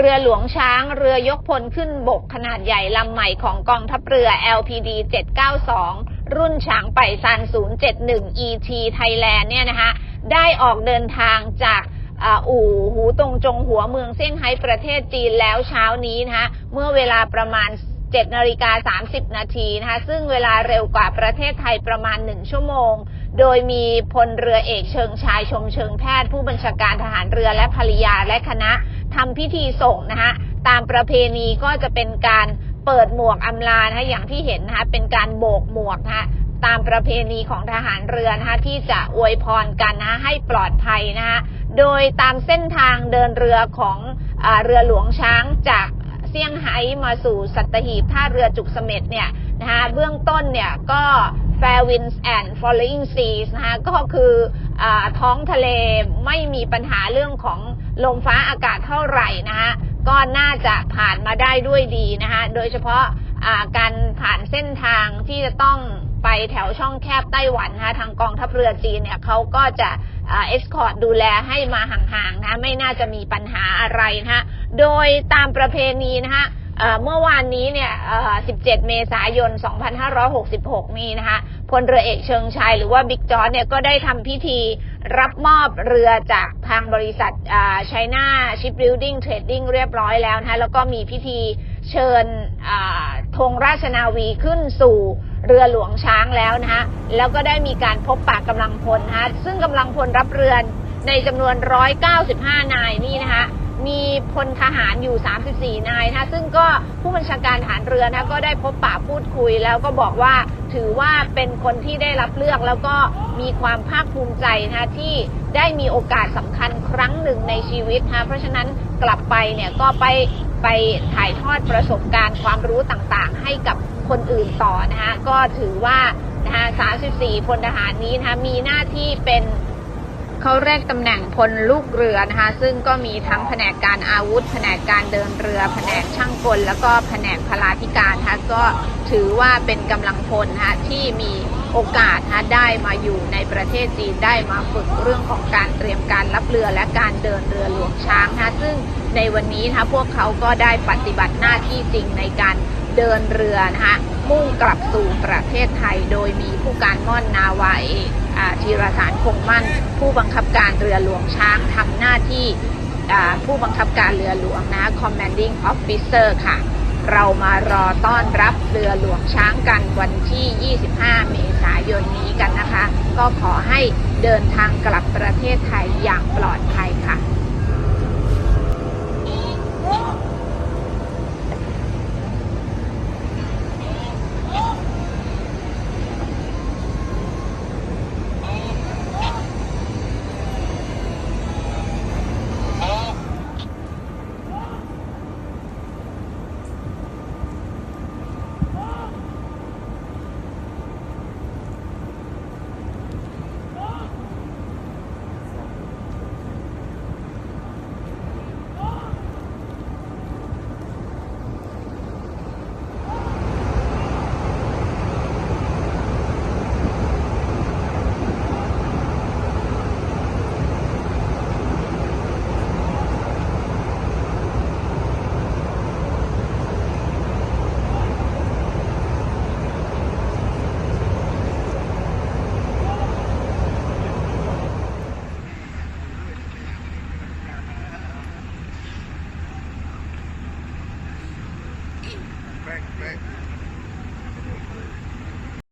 เรือหลวงช้าง เรือยกพลขึ้นบกขนาดใหญ่ลำใหม่ของกองทัพเรือ LPD 792 รุ่นฉางไปซัน 071 ET Thailand เนี่ยนะคะได้ออกเดินทางจากอู่หูตรงจงหัวเมืองเซี่ยงไฮ้ประเทศจีนแล้วเช้านี้นะคะเมื่อเวลาประมาณ7นาฬิกา30 นาทีนะคะซึ่งเวลาเร็วกว่าประเทศไทยประมาณ 1 ชั่วโมง โดยมีพลเรือเอกเชิงชายชมเชิงแพทย์ผู้บัญชาการทหารเรือและภริยาและคณะ ทำพิธีส่งนะคะตามประเพณีก็จะเป็นการเปิดหมวกอำลานะคะอย่างที่เห็นนะคะเป็นการโบกหมวกนะคะตามประเพณีของทหารเรือนะคะที่จะอวยพรกันนะะให้ปลอดภัยนะคะโดยตามเส้นทางเดินเรือของอเรือหลวงช้างจากเซี่ยงไฮ้มาสู่สัตหีบท่าเรือจุกเสม็ดเนี่ยนะคะเบื้องต้นเนี่ยก็ fair winds and following seas นะคะก็คืออท้องทะเลไม่มีปัญหาเรื่องของ ลมฟ้าอากาศเท่าไหร่นะคะก็น่าจะผ่านมาได้ด้วยดีนะคะโดยเฉพาะการผ่านเส้นทางที่จะต้องไปแถวช่องแคบไต้หวันนะคะทางกองทัพเรือจีนเนี่ยเขาก็จะเอ็กซ์คอร์ดดูแลให้มาห่างๆนะไม่น่าจะมีปัญหาอะไรนะคะโดยตามประเพณีนะคะเมื่อวานนี้เนี่ย 17 เมษายน 2566 นี้นะคะ พลเรือเอกเชิงชัยหรือว่าบิ๊กจอร์เนี่ยก็ได้ทำพิธีรับมอบเรือจากทางบริษัทไชน่าชิปบิลดิ้งเทรดดิ้งเรียบร้อยแล้วนะคะแล้วก็มีพิธีเชิญอ่าธงราชนาวีขึ้นสู่เรือหลวงช้างแล้วนะคะแล้วก็ได้มีการพบปากกำลังพลนะคะซึ่งกำลังพลรับเรือนในจำนวน 195 นายนี่นะคะมีพลทหารอยู่ 34 นายนะซึ่งก็ผู้บัญชาการฐานเรือนะคะก็ได้พบปะพูดคุยแล้วก็บอกว่า ถือว่าเป็นคนที่ได้รับเลือกแล้วก็มีความภาคภูมิใจนะที่ได้มีโอกาสสำคัญครั้งหนึ่งในชีวิตนะคะเพราะฉะนั้นกลับไปเนี่ยก็ไปไปถ่ายทอดประสบการณ์ความรู้ต่างๆ ให้กับคนอื่นต่อนะคะก็ถือว่านะคะ34พลทหารนี้นะคะมีหน้าที่เป็น เขาเรียกตำแหน่งพลลูกเรือนะคะ ซึ่งก็มีทั้งแผนกการอาวุธ แผนกการเดินเรือ แผนกช่างกล แล้วก็แผนกพลาธิการนะคะก็ถือว่าเป็นกำลังพลนะคะที่มีโอกาสนะคะได้มาอยู่ในประเทศจีนได้มาฝึกเรื่องของการเตรียมการรับเรือและการเดินเรือหลวงช้างนะคะซึ่งในวันนี้นะคะพวกเขาก็ได้ปฏิบัติหน้าที่จริงในการ เดินเรือนะคะมุ่งกลับสู่ประเทศไทย โดยมีผู้การม่อนนาวาเอกธีรสารคงมั่น ผู้บังคับการเรือหลวงช้างทำหน้าที่ผู้บังคับการเรือหลวงนะ commanding officer ค่ะ เรามารอต้อนรับเรือหลวงช้างกันวันที่ 25 เมษายนนี้กันนะคะ ก็ขอให้เดินทางกลับประเทศไทยอย่างปลอดภัยค่ะ Back, back.